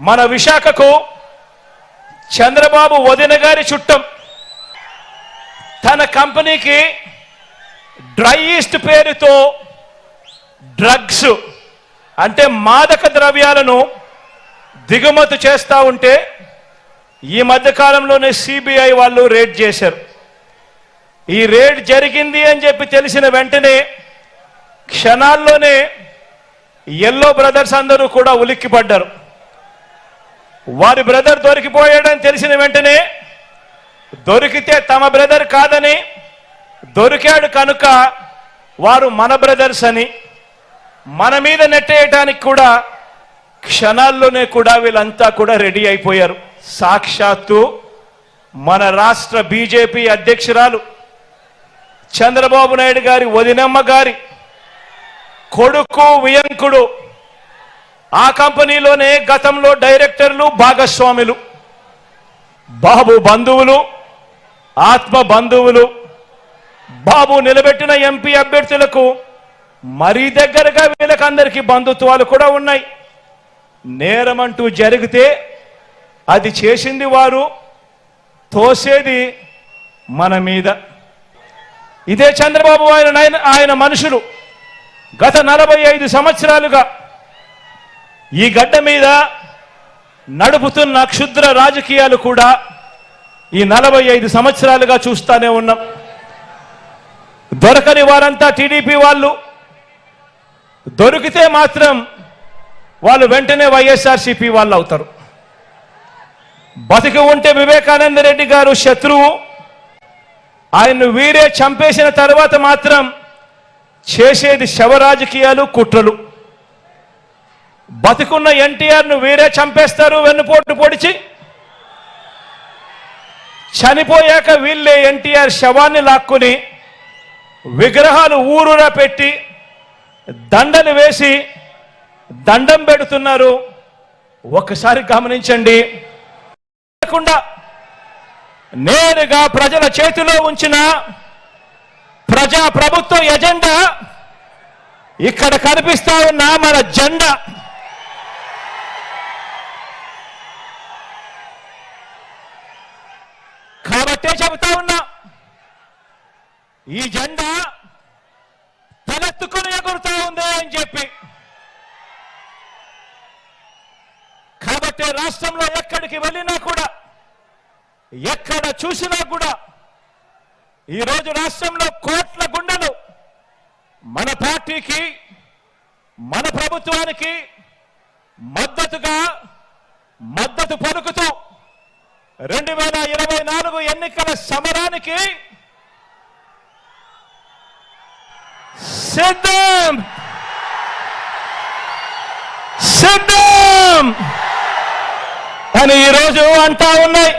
మన విశాఖకు చంద్రబాబు వదిన గారి చుట్టం. తన కంపెనీకి డ్రై ఈస్ట్ పేరుతో డ్రగ్స్ అంటే మాదక ద్రవ్యాలను దిగుమతి చేస్తూ ఉంటే ఈ మధ్య కాలంలోనే సిబిఐ వాళ్ళు రేడ్ చేశారు. ఈ రేడ్ జరిగింది అని చెప్పి తెలిసిన వెంటనే క్షణాల్లోనే ఎల్లో బ్రదర్స్ అందరూ కూడా ఉలిక్కిపడ్డారు. వారి బ్రదర్ దొరికిపోయాడని తెలిసిన వెంటనే దొరికితే తమ బ్రదర్ కాదని దొరికాడు కనుక వారు మన బ్రదర్స్ అని మన మీద నెట్టేయటానికి కూడా క్షణాల్లోనే కూడా వీళ్ళంతా కూడా రెడీ అయిపోయారు. సాక్షాత్తు మన రాష్ట్ర బీజేపీ అధ్యక్షురాలు చంద్రబాబు నాయుడు గారి వదినమ్మ గారి కొడుకు వియంకుడు ఆ కంపెనీలోనే గతంలో డైరెక్టర్లు భాగస్వాములు బాబు బంధువులు ఆత్మ బంధువులు బాబు నిలబెట్టిన ఎంపీ అభ్యర్థులకు మరీ దగ్గరగా వీళ్ళకందరికీ బంధుత్వాలు కూడా ఉన్నాయి. నేరమంటూ జరిగితే అది చేసింది వారు తోసేది మన మీద. ఇదే చంద్రబాబు ఆయన ఆయన- ఆయన మనుషులు గత నలభై ఐదు సంవత్సరాలుగా ఈ గడ్డ మీద నడుపుతున్న క్షుద్ర రాజకీయాలు కూడా ఈ నలభై ఐదు సంవత్సరాలుగా చూస్తానే ఉన్నాం. దొరకని వారంతా టీడీపీ వాళ్ళు దొరికితే మాత్రం వాళ్ళు వెంటనే వైఎస్ఆర్సీపీ వాళ్ళు అవుతారు. బతికి ఉంటే వివేకానంద రెడ్డి గారు శత్రువు. ఆయన్ను వీరే చంపేసిన తర్వాత మాత్రం చేసేది శవ రాజకీయాలు కుట్రలు. బతికున్న ఎన్టీఆర్ను వీరే చంపేస్తారు వెన్నుపోటు పొడిచి. చనిపోయాక వీళ్ళే ఎన్టీఆర్ శవాన్ని లాక్కుని విగ్రహాలు ఊరురా పెట్టి దండలు వేసి దండం పెడుతున్నారు. ఒక్కసారి గమనించండి. లేకుండా నేరుగా ప్రజల చేతిలో ఉంచిన ప్రజా ప్రభుత్వ ఎజెండా ఇక్కడ కనిపిస్తా ఉన్న మన జెండా. ఒకటే చెబుతా ఉన్నా ఈ జెండా తలెత్తుకుని ఎగురుతా ఉంది అని చెప్పి. కాబట్టి రాష్ట్రంలో ఎక్కడికి వెళ్ళినా కూడా ఎక్కడ చూసినా కూడా ఈరోజు రాష్ట్రంలో కోట్ల గుండెలు మన పార్టీకి మన ప్రభుత్వానికి మద్దతుగా మద్దతు పలుకు రెండు వేల ఇరవై నాలుగు ఎన్నికల సమరానికి సిద్ధం! సిద్ధం! అని ఈరోజు అంటా ఉన్నాయి.